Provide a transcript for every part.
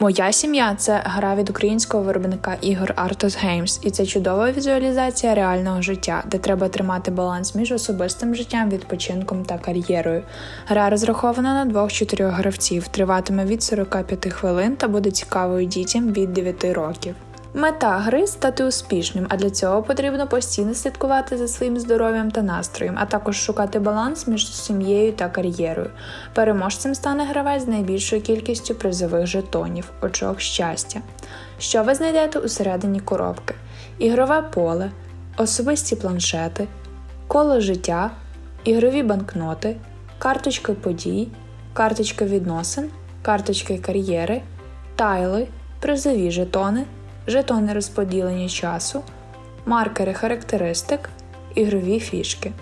Моя сім'я це гра від українського виробника ігор Artos Games, і це чудова візуалізація реального життя, де треба тримати баланс між особистим життям, відпочинком та кар'єрою. Гра розрахована на двох-чотирьох гравців, триватиме від 45 хвилин та буде цікавою дітям від 9 років. Мета гри стати успішним, а для цього потрібно постійно слідкувати за своїм здоров'ям та настроєм, а також шукати баланс між сім'єю та кар'єрою. Переможцем стане гравець з найбільшою кількістю призових жетонів, очок щастя. Що ви знайдете усередині коробки? Ігрове поле, особисті планшети, коло життя, ігрові банкноти, карточки подій, карточки відносин, карточки кар'єри, тайли, призові жетони жетони розподілення часу, маркери характеристик, ігрові фішки.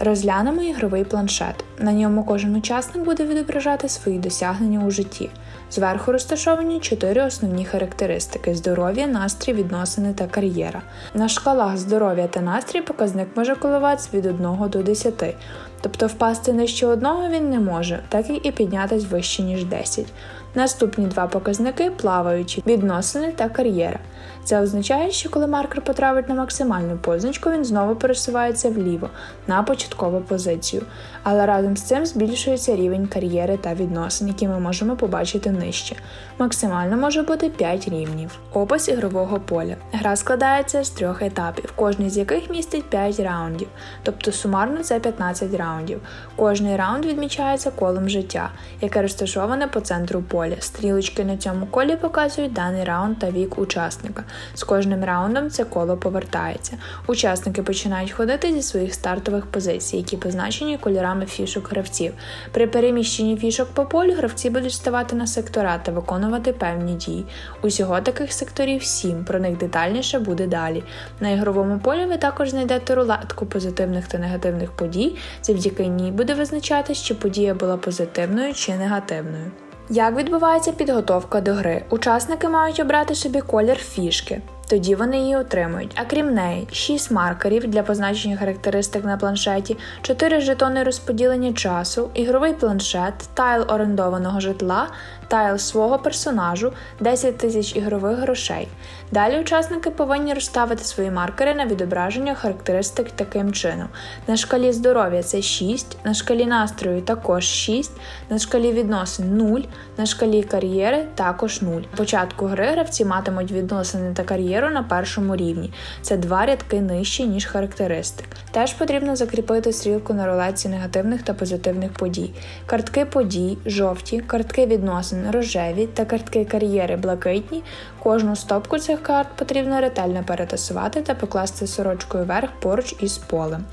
Розглянемо ігровий планшет. На ньому кожен учасник буде відображати свої досягнення у житті. Зверху розташовані чотири основні характеристики: здоров'я, настрій, відносини та кар'єра. На шкалах здоров'я та настрій показник може коливатися від 1 до 10, тобто впасти нижче одного він не може, так і піднятись вище, ніж 10. Наступні два показники плаваючі відносини та кар'єра. Це означає, що коли маркер потрапить на максимальну позначку, він знову пересувається вліво на початкову позицію. Але разом з цим збільшується рівень кар'єри та відносин, які ми можемо побачити нижче. Максимально може бути 5 рівнів. Опис ігрового поля. Гра складається з трьох етапів, кожний з яких містить 5 раундів, тобто сумарно це 15 раундів. Кожний раунд відмічається колом життя, яке розташоване по центру поля. Стрілочки на цьому колі показують даний раунд та вік учасника. З кожним раундом це коло повертається. Учасники починають ходити зі своїх стартових позицій, які позначені кольорами фішок гравців. При переміщенні фішок по полю гравці будуть ставати на сектора та виконувати певні дії. Усього таких секторів 7, про них детальніше буде далі. На ігровому полі ви також знайдете рулетку позитивних та негативних подій, завдяки ній буде визначати, чи подія була позитивною чи негативною. Як відбувається підготовка до гри? Учасники мають обрати собі колір фішки. Тоді вони її отримують. А крім неї, 6 маркерів для позначення характеристик на планшеті, 4 жетони розподілення часу, ігровий планшет, тайл орендованого житла, тайл свого персонажу, 10 тисяч ігрових грошей. Далі учасники повинні розставити свої маркери на відображення характеристик таким чином: на шкалі здоров'я це 6, на шкалі настрою також 6, на шкалі відносин 0, на шкалі кар'єри також 0. На початку гри гравці матимуть відносини та кар'єру на першому рівні. Це два рядки нижче, ніж характеристик. Теж потрібно закріпити стрілку на рулетці негативних та позитивних подій. Картки подій жовті, картки відносин рожеві та картки кар'єри блакитні. Кожну стопку цих карт потрібно ретельно перетасувати та покласти сорочкою вверх поруч із полем.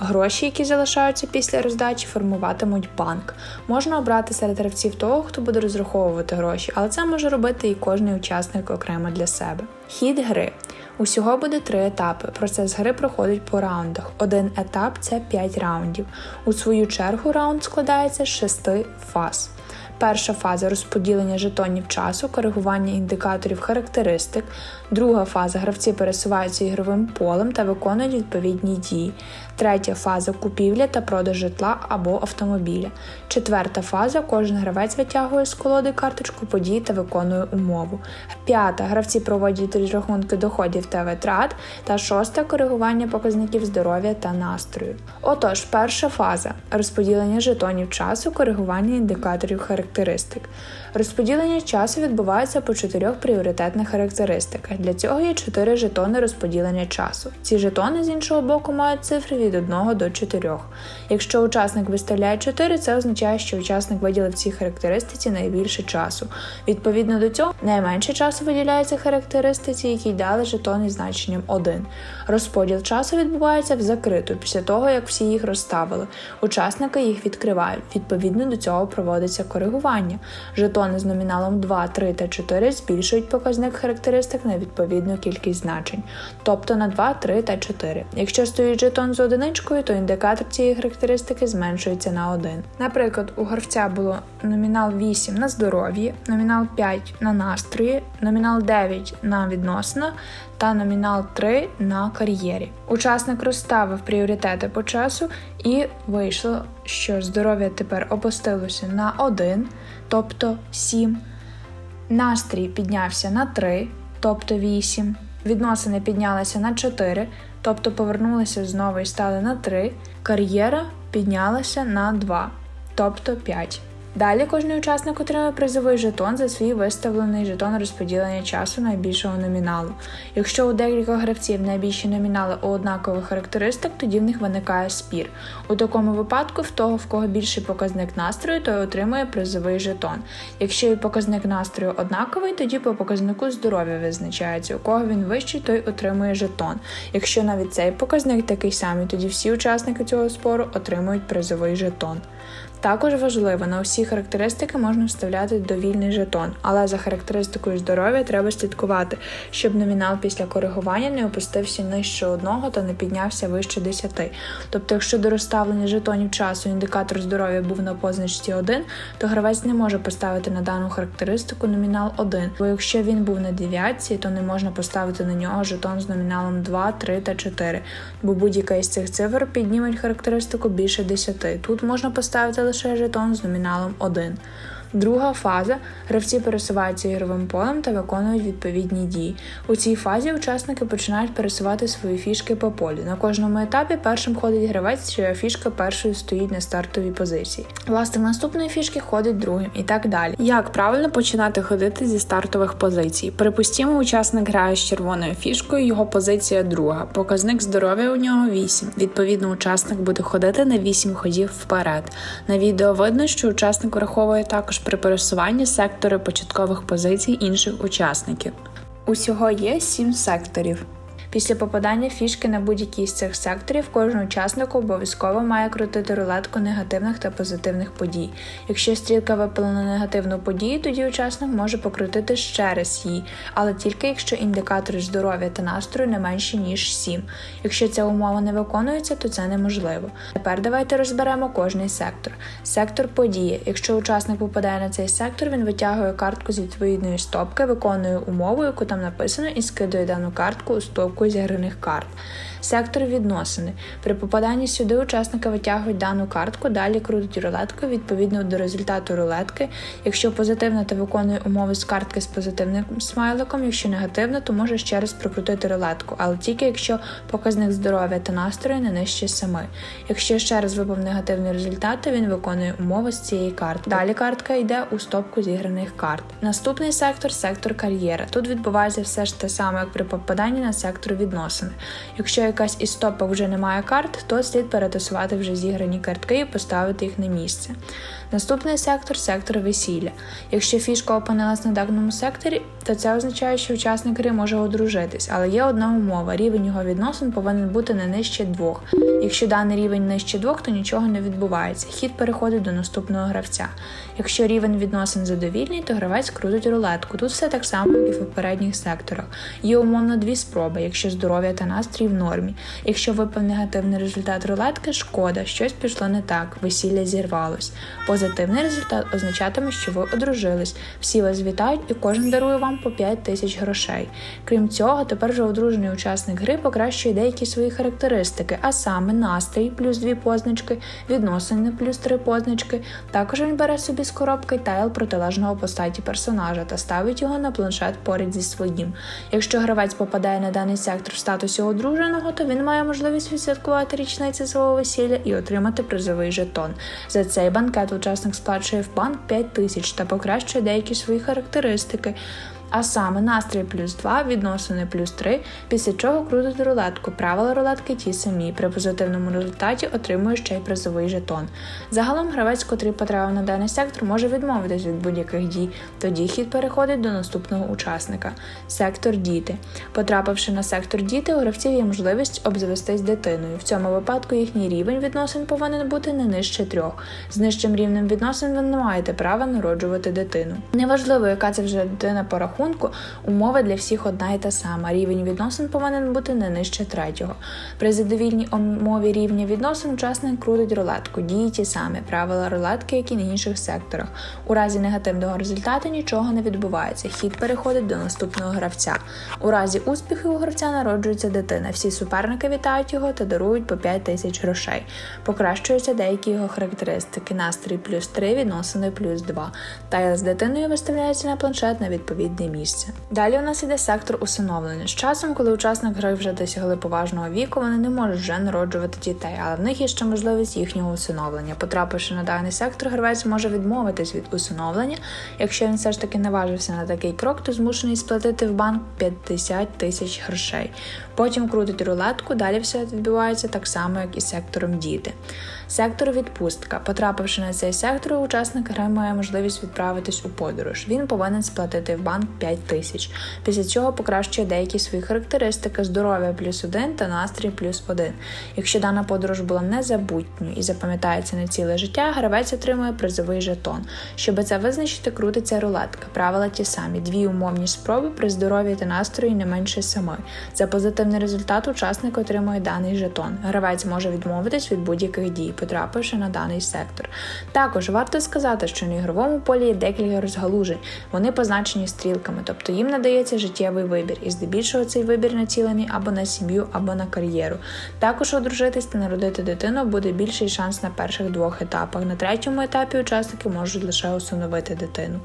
Гроші, які залишаються після роздачі, формуватимуть банк. Можна обрати серед гравців того, хто буде розраховувати гроші, але це може робити і кожний учасник окремо для себе. Хід гри. Усього буде три етапи. Процес гри проходить по раундах. Один етап це 5 раундів. У свою чергу раунд складається з шести фаз. Перша фаза розподілення жетонів часу, коригування індикаторів характеристик. Друга фаза гравці пересуваються ігровим полем та виконують відповідні дії. Третя фаза купівля та продаж житла або автомобіля. Четверта фаза кожен гравець витягує з колоди карточку подій та виконує умову. П'ята гравці проводять розрахунки доходів та витрат. Та шоста коригування показників здоров'я та настрою. Отож, перша фаза розподілення жетонів часу, коригування індикаторів характеристик. Розподілення часу відбувається по чотирьох пріоритетних характеристиках. Для цього є чотири жетони розподілення часу. Ці жетони з іншого боку мають цифри від 1 до 4. Якщо учасник виставляє 4, це означає, що учасник виділив цій характеристиці найбільше часу. Відповідно до цього, найменше часу виділяється характеристиці, якій дали жетони значенням 1. Розподіл часу відбувається в закриту після того, як всі їх розставили. Учасники їх відкривають. Відповідно до цього проводиться коригування. Жетони з номіналом 2, 3 та 4 збільшують показник характеристик на відповідну кількість значень, тобто на 2, 3 та 4. Якщо стоїть жетон з одиничкою, то індикатор цієї характеристики зменшується на 1. Наприклад, у гравця було номінал 8 на здоров'ї, номінал 5 на настрої, номінал 9 на відносинах та номінал 3 на кар'єрі. Учасник розставив пріоритети по часу і вийшло, що здоров'я тепер опустилося на 1, тобто 7. Настрій піднявся на 3, тобто 8. Відносини піднялися на 4, тобто повернулися знову і стали на 3. Кар'єра піднялася на 2, тобто 5. Далі кожен учасник отримує призовий жетон за свій виставлений жетон розподілення часу найбільшого номіналу. Якщо у декілька гравців найбільші номінали у однакових характеристик, тоді в них виникає спір. У такому випадку, в того, в кого більший показник настрою, той отримує призовий жетон. Якщо і показник настрою однаковий, тоді по показнику здоров'я визначається. У кого він вищий, той отримує жетон. Якщо навіть цей показник такий самий, тоді всі учасники цього спору отримують призовий жетон. Також важливо, на усі характеристики можна вставляти довільний жетон, але за характеристикою здоров'я треба слідкувати, щоб номінал після коригування не опустився нижче одного та не піднявся вище 10. Тобто, якщо до розставлення жетонів часу індикатор здоров'я був на позначці 1, то гравець не може поставити на дану характеристику номінал 1, бо якщо він був на дев'ятці, то не можна поставити на нього жетон з номіналом 2, 3 та 4, бо будь-яка із цих цифр підніметь характеристику більше 10. Тут можна поставити лише жетон з номіналом 1. Друга фаза гравці пересуваються ігровим полем та виконують відповідні дії. У цій фазі учасники починають пересувати свої фішки по полю. На кожному етапі першим ходить гравець, чия фішка першою стоїть на стартовій позиції. Власник наступної фішки ходить другим і так далі. Як правильно починати ходити зі стартових позицій? Припустімо, учасник грає з червоною фішкою, його позиція друга. Показник здоров'я у нього 8. Відповідно, учасник буде ходити на 8 ходів вперед. На відео видно, що учасник враховує також при пересуванні сектори початкових позицій інших учасників. Усього є 7 секторів. Після попадання фішки на будь-який з цих секторів кожен учасник обов'язково має крутити рулетку негативних та позитивних подій. Якщо стрілка випала негативну подію, тоді учасник може покрутити ще раз її, але тільки якщо індикатори здоров'я та настрою не менші ніж 7. Якщо ця умова не виконується, то це неможливо. Тепер давайте розберемо кожний сектор. Сектор події. Якщо учасник попадає на цей сектор, він витягує картку з відповідної стопки, виконує умову, яку там написано, і скидує дану картку у стопку зіграних карт. Сектор відносини. При попаданні сюди учасники витягують дану картку, далі крутить рулетку відповідно до результату рулетки. Якщо позитивна, то виконує умови з картки з позитивним смайликом. Якщо негативна, то може ще раз прокрутити рулетку, але тільки якщо показник здоров'я та настрою не нижче 7. Якщо ще раз випав негативний результат, то він виконує умови з цієї карти. Далі картка йде у стопку зіграних карт. Наступний сектор сектор кар'єра. Тут відбувається все ж те саме, як при попаданні на сектор відносини. Якщо якась із стопок вже не має карт, то слід перетасувати вже зіграні картки і поставити їх на місце. Наступний сектор сектор весілля. Якщо фішка опинилась на даному секторі, то це означає, що учасник гри може одружитись, але є одна умова: рівень його відносин повинен бути не нижче двох. Якщо даний рівень нижче двох, то нічого не відбувається. Хід переходить до наступного гравця. Якщо рівень відносин задовільний, то гравець крутить рулетку. Тут все так само, як і в попередніх секторах. Є умовно дві спроби, якщо здоров'я та настрій в нормі. Якщо випав негативний результат рулетки, шкода, щось пішло не так, весілля зірвалось. Позитивний результат означатиме, що ви одружились. Всі вас вітають і кожен дарує вам по 5 тисяч грошей. Крім цього, тепер же одружений учасник гри покращує деякі свої характеристики, а саме настрій плюс 2 позначки, відносини плюс 3 позначки. Також він бере собі з коробки тайл протилежного по статі персонажа та ставить його на планшет поряд зі своїм. Якщо гравець попадає на даний сектор в статусі одруженого, то він має можливість відсвяткувати річниці свого весілля і отримати призовий жетон. За цей банкет учасник сплачує в банк 5 тисяч та покращує деякі свої характеристики. А саме настрій плюс 2, відносини плюс 3, після чого крутить рулетку. Правила рулетки ті самі. При позитивному результаті отримує ще й призовий жетон. Загалом гравець, котрий потрапив на даний сектор, може відмовитись від будь-яких дій. Тоді хід переходить до наступного учасника. Сектор діти. Потрапивши на сектор діти, у гравців є можливість обзавестись дитиною. В цьому випадку їхній рівень відносин повинен бути не нижче трьох. З нижчим рівнем відносин ви не маєте права народжувати дитину. Неважливо, яка це вже дитина по рахунку умова для всіх одна і та сама. Рівень відносин повинен бути не нижче третього. При задовільній умові рівня відносин учасник крутить рулетку. Дії ті самі правила рулетки, як і на інших секторах. У разі негативного результату нічого не відбувається. Хід переходить до наступного гравця. У разі успіху у гравця народжується дитина. Всі суперники вітають його та дарують по 5 тисяч грошей. Покращуються деякі його характеристики. Настрій плюс 3, відносини плюс 2. Та з дитиною виставляється на планшет на відповідне місце. Далі у нас іде сектор усиновлення. З часом, коли учасник гри вже досягли поважного віку, вони не можуть вже народжувати дітей, але в них є ще можливість їхнього усиновлення. Потрапивши на даний сектор, гравець може відмовитись від усиновлення. Якщо він все ж таки наважився на такий крок, то змушений сплатити в банк 50 тисяч грошей. Потім крутить рулетку, далі все відбувається так само, як і сектором діти. Сектор відпустка. Потрапивши на цей сектор, учасник гри має можливість відправитись у подорож. Він повинен сплатити в банк 5 тисяч. Після цього покращує деякі свої характеристики здоров'я плюс 1 та настрій плюс 1. Якщо дана подорож була незабутньою і запам'ятається на ціле життя, гравець отримує призовий жетон. Щоб це визначити, крутиться рулетка. Правила ті самі: дві умовні спроби при здоров'ї та настрої не менше семи. За позитивний результат учасник отримує даний жетон. Гравець може відмовитись від будь-яких дій, потрапивши на даний сектор. Також варто сказати, що на ігровому полі є декілька розгалужень. Вони позначені стрілками, тобто їм надається життєвий вибір, і здебільшого цей вибір націлений або на сім'ю, або на кар'єру. Також одружитись та народити дитину буде більший шанс на перших двох етапах. На третьому етапі учасники можуть лише усиновити дитину.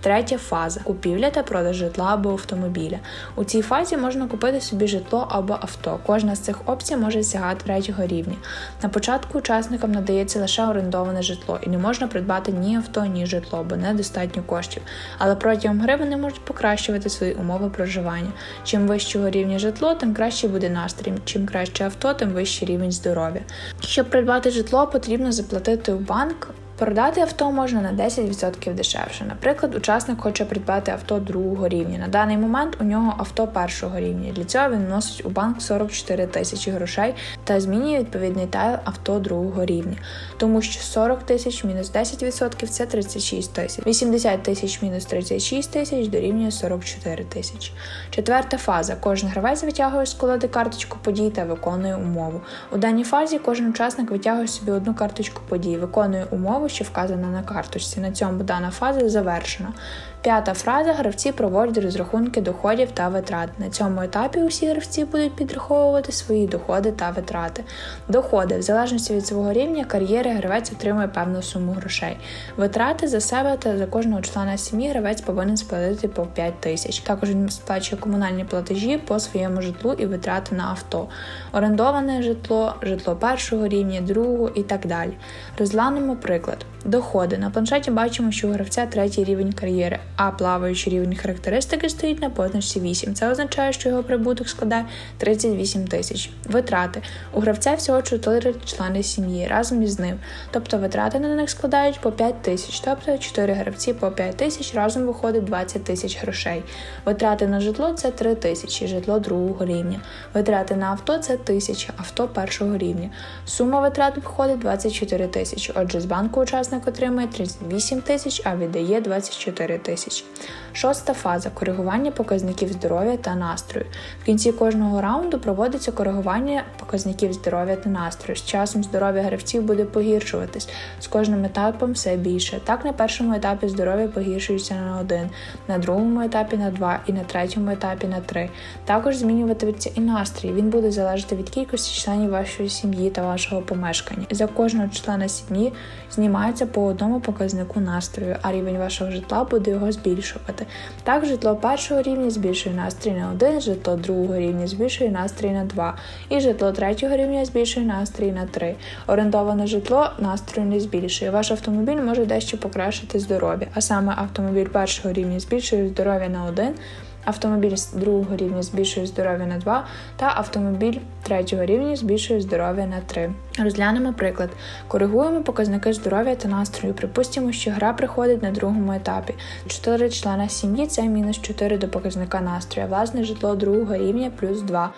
Третя фаза купівля та продаж житла або автомобіля. У цій фазі можна купити собі житло або авто. Кожна з цих опцій може сягати третього рівня. На початку учасникам надається лише орендоване житло, і не можна придбати ні авто, ні житло, бо недостатньо коштів. Але протягом гри вони можуть покращувати свої умови проживання. Чим вищого рівня житло, тим краще буде настрій. Чим краще авто, тим вищий рівень здоров'я. Щоб придбати житло, потрібно заплатити в банк. Продати авто можна на 10% дешевше. Наприклад, учасник хоче придбати авто другого рівня. На даний момент у нього авто першого рівня. Для цього він вносить у банк 44 тисячі грошей та змінює відповідний тайл авто другого рівня. Тому що 40 тисяч мінус 10% це 36 тисяч. 80 тисяч мінус 36 тисяч дорівнює 44 тисячі. Четверта фаза. Кожен гравець витягує з колоди карточку подій та виконує умову. У даній фазі кожен учасник витягує собі одну карточку подій, виконує умову що вказана на карточці. На цьому дана фаза завершена. П'ята фраза гравці проводять розрахунки доходів та витрат. На цьому етапі усі гравці будуть підраховувати свої доходи та витрати. Доходи, в залежності від свого рівня кар'єри, гравець отримує певну суму грошей. Витрати за себе та за кожного члена сім'ї гравець повинен сплатити по 5 тисяч. Також він сплачує комунальні платежі по своєму житлу і витрати на авто, орендоване житло, житло першого рівня, другого і так далі. Розглянемо приклад. Доходи. На планшеті бачимо, що у гравця третій рівень кар'єри, а плаваючий рівень характеристики стоїть на позначці 8. Це означає, що його прибуток складає 38 тисяч. Витрати. У гравця всього 4 члени сім'ї разом із ним. Тобто витрати на них складають по 5 тисяч, тобто 4 гравці по 5 тисяч разом виходить 20 тисяч грошей. Витрати на житло це 3 тисячі, житло другого рівня. Витрати на авто це 1000, авто першого рівня. Сума витрат виходить 24 тисячі. Отже, з банку учасник отримує 38 тисяч, а віддає 24 тисячі. Шоста фаза коригування показників здоров'я та настрою. В кінці кожного раунду проводиться коригування показників здоров'я та настрою. З часом здоров'я гравців буде погіршуватись з кожним етапом все більше. Так на першому етапі здоров'я погіршується на 1, на другому етапі на 2 і на третьому етапі на 3. Також змінюватиметься і настрій. Він буде залежати від кількості членів вашої сім'ї та вашого помешкання. За кожного члена сім'ї знімається по одному показнику настрою, а рівень вашого житла буде його збільшувати. Так, житло першого рівня збільшує настрій на 1, житло другого рівня збільшує настрій на 2, і житло третього рівня збільшує настрій на 3. Орендоване житло настрою не збільшує. Ваш автомобіль може дещо покращити здоров'я, а саме автомобіль першого рівня збільшує здоров'я на 1, Автомобіль другого рівня збільшує здоров'я на 2, та автомобіль третього рівня збільшує здоров'я на 3. Розглянемо приклад. Коригуємо показники здоров'я та настрою. Припустимо, що гра приходить на другому етапі. 4 члена сім'ї це мінус 4 до показника настрою. Власне житло другого рівня плюс 2.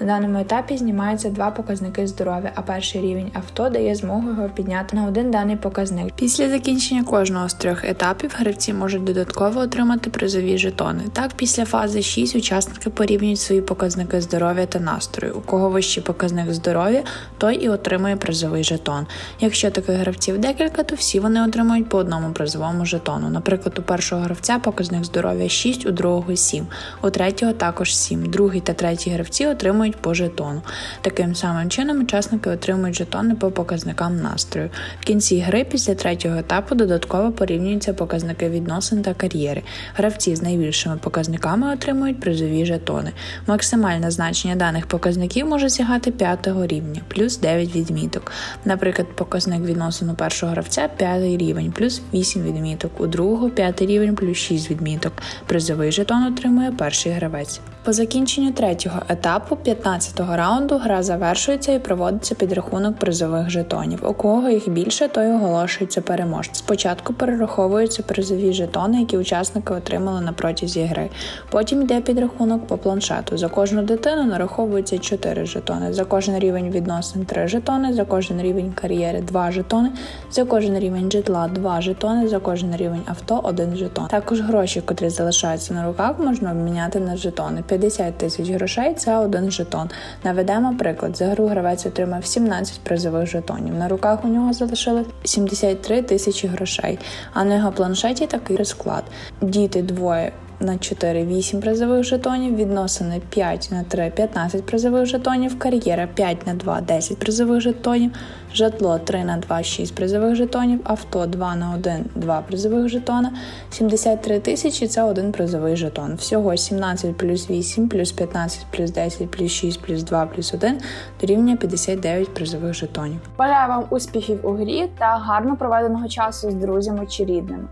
На даному етапі знімаються два показники здоров'я, а перший рівень авто дає змогу його підняти на один даний показник. Після закінчення кожного з трьох етапів гравці можуть додатково отримати призові жетони. Так, після фази 6 учасники порівнюють свої показники здоров'я та настрою. У кого вищий показник здоров'я, той і отримує призовий жетон. Якщо таких гравців декілька, то всі вони отримують по одному призовому жетону. Наприклад, у першого гравця показник здоров'я 6, у другого 7, у третього також 7. Другий та третій гравці отримують по жетону. Таким самим чином учасники отримують жетони по показникам настрою. В кінці гри після третього етапу додатково порівнюються показники відносин та кар'єри. Гравці з найбільшими показниками отримують призові жетони. Максимальне значення даних показників може сягати п'ятого рівня, плюс 9 відміток. Наприклад, показник відносин у першого гравця 5 рівень, плюс 8 відміток, у другого 5 рівень, плюс 6 відміток. Призовий жетон отримує перший гравець. По закінченню третього етапу 15-го раунду гра завершується і проводиться підрахунок призових жетонів. У кого їх більше, той оголошується переможцем. Спочатку перераховуються призові жетони, які учасники отримали на протязі гри. Потім йде підрахунок по планшету. За кожну дитину нараховується 4 жетони. За кожен рівень відносин 3 жетони, за кожен рівень кар'єри 2 жетони, за кожен рівень житла 2 жетони, за кожен рівень авто 1 жетон. Також гроші, котрі залишаються на руках, можна обміняти на жетони. 50 тисяч грошей це один жетон. Наведемо приклад. За гру гравець отримав 17 призових жетонів. На руках у нього залишили 73 тисячі грошей, а на його планшеті такий розклад. Діти двоє. На 4 8 призових жетонів, відносини 5 на 3 15 призових жетонів, кар'єра 5 на 2 10 призових жетонів, житло 3 на 2 6 призових жетонів, авто 2 на 1 2 призових жетона, 73 тисячі це один призовий жетон. Всього 17 плюс 8 плюс 15 плюс 10 плюс 6 плюс 2 плюс 1 дорівнює 59 призових жетонів. Бажаю вам успіхів у грі та гарно проведеного часу з друзями чи рідними.